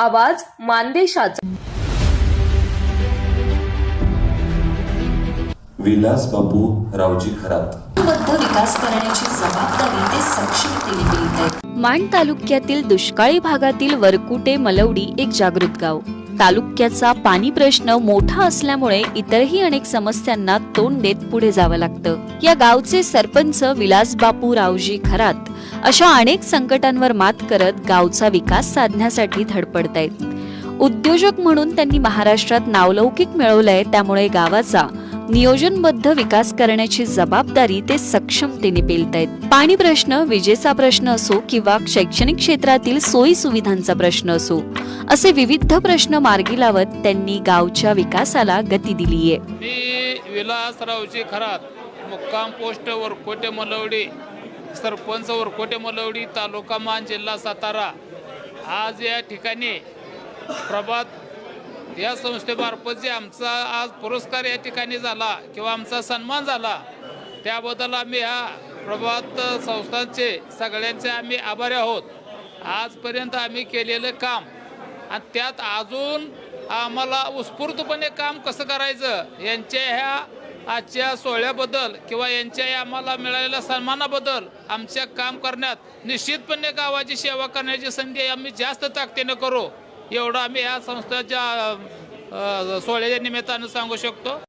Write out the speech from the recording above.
आवाज मानदेशाचा. विलास बापू रावजी खरात. विकास करण्याची जबाबदारी ते सक्षमतेने आहेत. माण तालुक्यातील दुष्काळी भागातील वरकुटे मलवडी एक जागृत गाव. तालुक्याचा पाणी प्रश्न मोठा असल्यामुळे इतरही अनेक समस्यांना तोंड देत पुढे जावं लागतं. या गावचे सरपंच विलास बापू रावजी खरात अशा अनेक संकटांवर मात करत गावचा विकास साधण्यासाठी धडपडतायत उद्योजक म्हणून त्यांनी महाराष्ट्रात नावलौकिक मिळवलंय त्यामुळे गावाचा नियोजनबद्ध विकास करण्याची जबाबदारी ते सक्षमतेने पेलतायत पाणी प्रश्न विजेचा प्रश्न असो किंवा शैक्षणिक क्षेत्रातील सोयी सुविधांचा प्रश्न असो असे विविध प्रश्न मार्गी लावत त्यांनी गावच्या विकासाला गती दिलीये. मी विलासरावजी खरात मुक्काम पोस्ट वरकोटे मलवडी सरपंच वरकोटे मलवडी तालुका मान जिल्हा सातारा. आज या ठिकाणी प्रभात या संस्थेमार्फत जे आमचा आज पुरस्कार या ठिकाणी झाला किंवा आमचा सन्मान झाला त्याबद्दल आम्ही ह्या प्रभात संस्थांचे सगळ्यांचे आम्ही आभारी आहोत. आजपर्यंत आम्ही केलेलं काम आणि त्यात अजून आम्हाला उत्स्फूर्तपणे काम कसं करायचं? यांच्या ह्या आजच्या सोहळ्याबद्दल किंवा यांच्या या आम्हाला मिळालेल्या सन्मानाबद्दल आमच्या काम करण्यात निश्चितपणे गावाची सेवा करण्याची संधी आम्ही जास्त ताकदीनं करू. एवढं आम्ही या संस्थेच्या सोहळ्याच्या निमित्तानं सांगू शकतो.